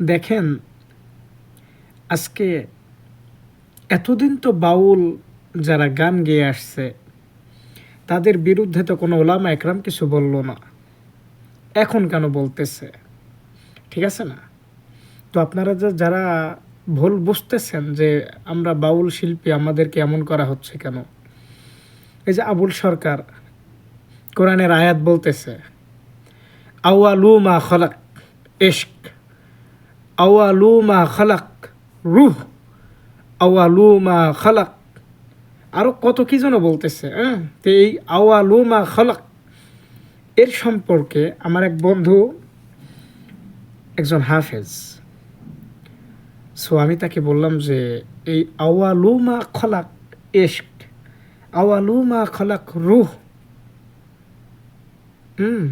দেখেন, আজকে এতদিন তো বাউল যারা গান গেয়ে আসছে, তাদের বিরুদ্ধে তো কোনো ওলামা একরাম কিছু বলল না। এখন কেন বলতেছে? ঠিক আছে না? তো আপনারা যে, যারা ভুল বুঝতেছেন যে আমরা বাউল শিল্পী, আমাদেরকে এমন করা হচ্ছে কেন? এই যে আবুল সরকার কোরআনের আয়াত বলতেছে আওয়ালু মা খলাক এশক আওয়ালু মা খালাক, রুহ আওয়ালু মা খালাক। আরও কত কি যেন বলতেছে হ্যাঁ? তো এই আওয়ালু মা খালাক, এর সম্পর্কে আমার এক বন্ধু, একজন হাফেজ। সো আমি তাকে বললাম যে, এই আওয়ালু মা খলাক এশক আওয়ালু মা খলাক রুহ। হুম?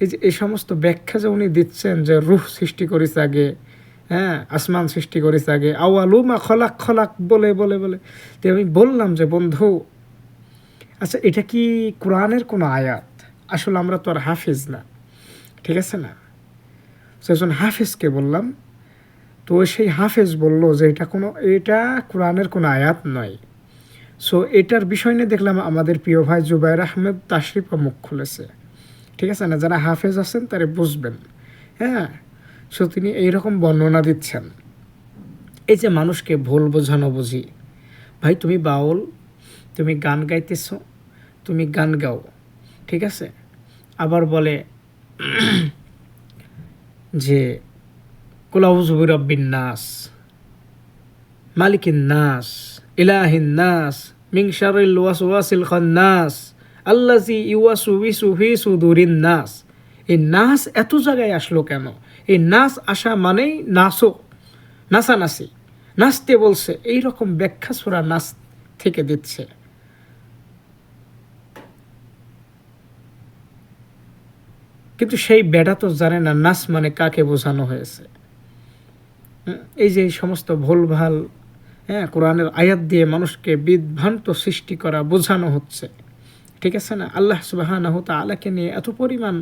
এই যে, এই সমস্ত ব্যাখ্যা যে উনি দিচ্ছেন যে রুহ সৃষ্টি করেছে আগে হ্যাঁ আসমান সৃষ্টি করেছে আগে। আওয়ালু মা খলাক খলাক বলে বলে বলে। তো আমি বললাম যে, বন্ধু আচ্ছা এটা কি কোরআনের কোনো আয়াত? আসলে আমরা তো আর হাফিজ না। ঠিক আছে না? একজন হাফিজকে বললাম, তো সেই হাফেজ বলল যে, এটা কোনো, এটা কোরআনের কোনো আয়াত নয়। সো এটার বিষয় নিয়ে দেখলাম আমাদের প্রিয় ভাই জুবাইর আহমেদ তাশরিফা মুখ খুলেছে। ঠিক আছে না? যারা হাফেজ আছেন তারা বুঝবেন। হ্যাঁ? সো তিনি এইরকম বর্ণনা দিচ্ছেন। এই যে মানুষকে ভুল বোঝানো বুঝি, ভাই তুমি বাউল, তুমি গান গাইতেছ, তুমি গান গাও, ঠিক আছে? আবার বলে যে কুলাউজুবিরব্বিন নাস, মালিকিন নাস, ইলাহিন নাস মিং শারিল ওয়াসওয়াসিল খান্নাস আল্লাজি ইউয়াসু বিসু ফি সুদুরিন নাস। এই নাস এত জায়গায় আসলো কেন? এই নাচ আসা মানেই নাচো নাচানাচি নাচতে বলছে এই রকম ব্যাখ্যা সুরা নাচ থেকে দিচ্ছে। কিন্তু সেই বেড়া তো জানে না নাচ মানে কাকে বোঝানো হয়েছে। এই যে এই সমস্ত ভুলভাল হ্যাঁ কোরআনের আয়াত দিয়ে মানুষকে বিভ্রান্ত সৃষ্টি করা বোঝানো হচ্ছে। ঠিক আছে না? আল্লাহ সুবাহ আলাকে নিয়ে এত পরিমাণ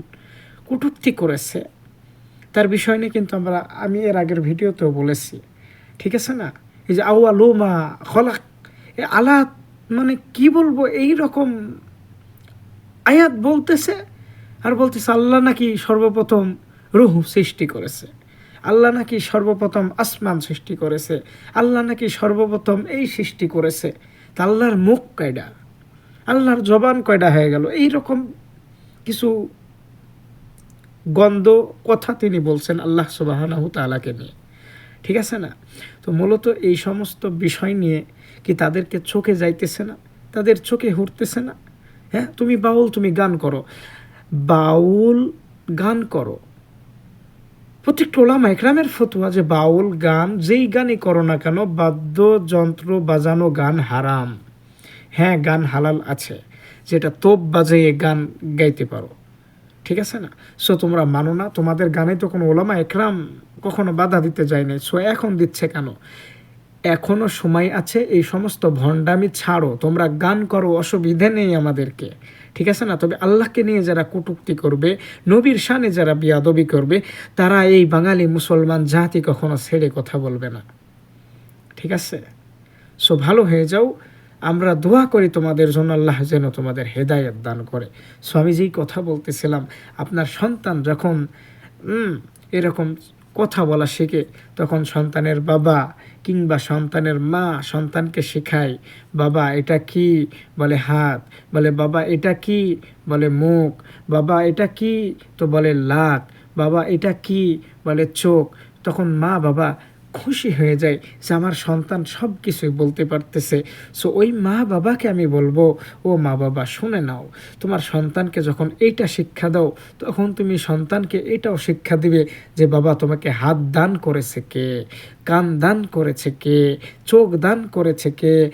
কটূক্তি করেছে। তার বিষয় নিয়ে কিন্তু আমরা, আমি এর আগের ভিডিওতেও বলেছি। ঠিক আছে না? এই যে আউয়া লোমা খলাক, এ আলাত মানে কি বলব, এই রকম আয়াত বলতেছে আর বলতেছে, আল্লাহ নাকি সর্বপ্রথম রুহ সৃষ্টি করেছে। আল্লাহ নাকি সর্বপ্রথম আসমান সৃষ্টি করেছে। আল্লাহ নাকি সর্বপ্রথম এই সৃষ্টি করেছে। তা আল্লাহর মুখ কয়ডা? আল্লাহর জবান কয়ডা হয়ে গেল? এই রকম কিছু গন্ধ কথা তিনি বলছেন আল্লাহ সুবাহানাহু তালাকে নিয়ে। ঠিক আছে না? তো মূলত এই সমস্ত বিষয় নিয়ে কি তাদেরকে চোখে যাইতেছে না? তাদের চোখে হুরতেছে না? হ্যাঁ তুমি বাউল, তুমি গান করো। বাউল গান করো। প্রত্যেকটা ওলামা একরামের ফতুয়া যে বাউল গান, যেই গানই করো না কেন, বাদ্যযন্ত্র বাজানো গান হারাম। হ্যাঁ গান হালাল আছে। যেটা তোপ বাজিয়ে গান গাইতে পারো। ঠিক আছে না? সো তোমরা মানো না, তোমাদের গানে তো কোনো ওলামা একরাম কখনো বাধা দিতে যায় নাই। সো এখন দিচ্ছে কেন? এখনও সময় আছে, এই সমস্ত ভণ্ডামি ছাড়ো, তোমরা গান করো, অসুবিধে নেই আমাদেরকে। ঠিক আছে না? তবে আল্লাহকে নিয়ে যারা কটুক্তি করবে, নবীর শানে যারা বিয়াদবি করবে, তারা এই বাঙালি মুসলমান জাতি কখনো ছেড়ে কথা বলবে না। ঠিক আছে? সো ভালো হয়ে যাও আমরা দোয়া করি তোমাদের জন্য আল্লাহ যেন তোমাদের হেদায়ত দান করে। স্বামীজি কথা বলতেছিলাম, আপনার সন্তান যখন এরকম কথা বলা শেখে, তখন সন্তানের বাবা কিংবা সন্তানের মা সন্তানকে শেখায়, বাবা এটা কি? বলে হাত, বলে বাবা এটা কি? বলে মুখ, বাবা এটা কি? তো বলে লাক বাবা এটা কি? বলে চোখ। তখন মা বাবা খুশি হয়ে যায় যে আমার সন্তান সব কিছুই বলতে পারতেছে। সো ওই মা বাবাকে আমি বলব, ও মা বাবা, শুনে নাও, তোমার সন্তানকে যখন এইটা শিক্ষা দাও, তখন তুমি সন্তানকে এটাও শিক্ষা দিবে যে, বাবা, তোমাকে হাত দান করেছে কে, কান দান করেছে কে, চোখ দান করেছে কে,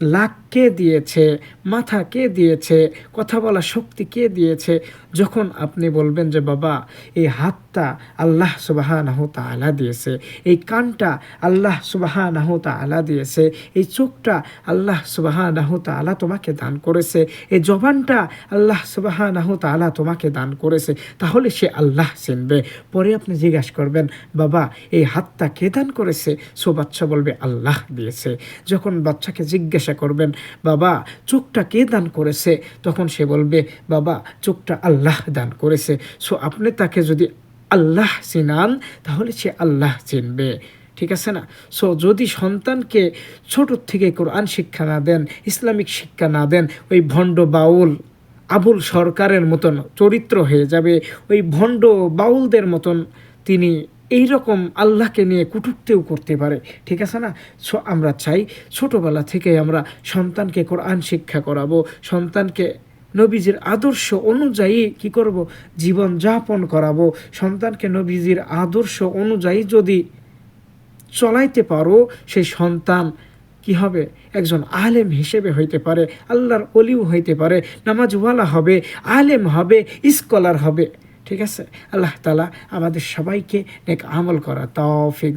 লাখ কে দিয়েছে? মাথা কে দিয়েছে? কথা বলা শক্তি কে দিয়েছে? যখন আপনি বলবেন যে, বাবা, এই হাতটা আল্লাহ সুবাহানাহ তালা দিয়েছে, এই কানটা আল্লাহ সুবাহানাহ তালা দিয়েছে, এই চোখটা আল্লাহ সুবাহানাহ তালা তোমাকে দান করেছে, এই জবানটা আল্লাহ সুবাহানাহ তালা তোমাকে দান করেছে, তাহলে সে আল্লাহ চিনবে। পরে আপনি জিজ্ঞাসা করবেন, বাবা, এই হাতটা কে দান করেছে? সো বাচ্চা বলবে, আল্লাহ দিয়েছে। যখন বাচ্চাকে জিজ্ঞাসা করবেন বাবা, চোখটা কে দান করেছে? তখন সে বলবে, বাবা, চোখটা আল্লাহ দান করেছে। সো আপনি তাকে যদি আল্লাহ চিনান, তাহলে সে আল্লাহ চিনবে। ঠিক আছে না? সো যদি সন্তানকে ছোট থেকে কোরআন শিক্ষা না দেন, ইসলামিক শিক্ষা না দেন, ওই ভণ্ড বাউল আবুল সরকারের মতন চরিত্র হয়ে যাবে, ওই ভণ্ড বাউলদের মতন তিনি এই রকম আল্লাহকে নিয়ে কুটুক্তিও করতে পারে, ঠিক আছে না? আমরা চাই ছোটোবেলা থেকে আমরা সন্তানকে কোরআন শিক্ষা করাবো, সন্তানকে নবীজির আদর্শ অনুযায়ী কি করব? জীবন যাপন করাবো। সন্তানকে নবীজির আদর্শ অনুযায়ী যদি চলাইতে পারো সেই সন্তান কি হবে? একজন আলেম হিসেবে হইতে পারে, আল্লাহর অলিও হইতে পারে, নামাজওয়ালা হবে, আলেম হবে, স্কলার হবে। ঠিক আছে? আল্লাহ তালা আমাদের সবাইকে এক আমল করা তৌফিক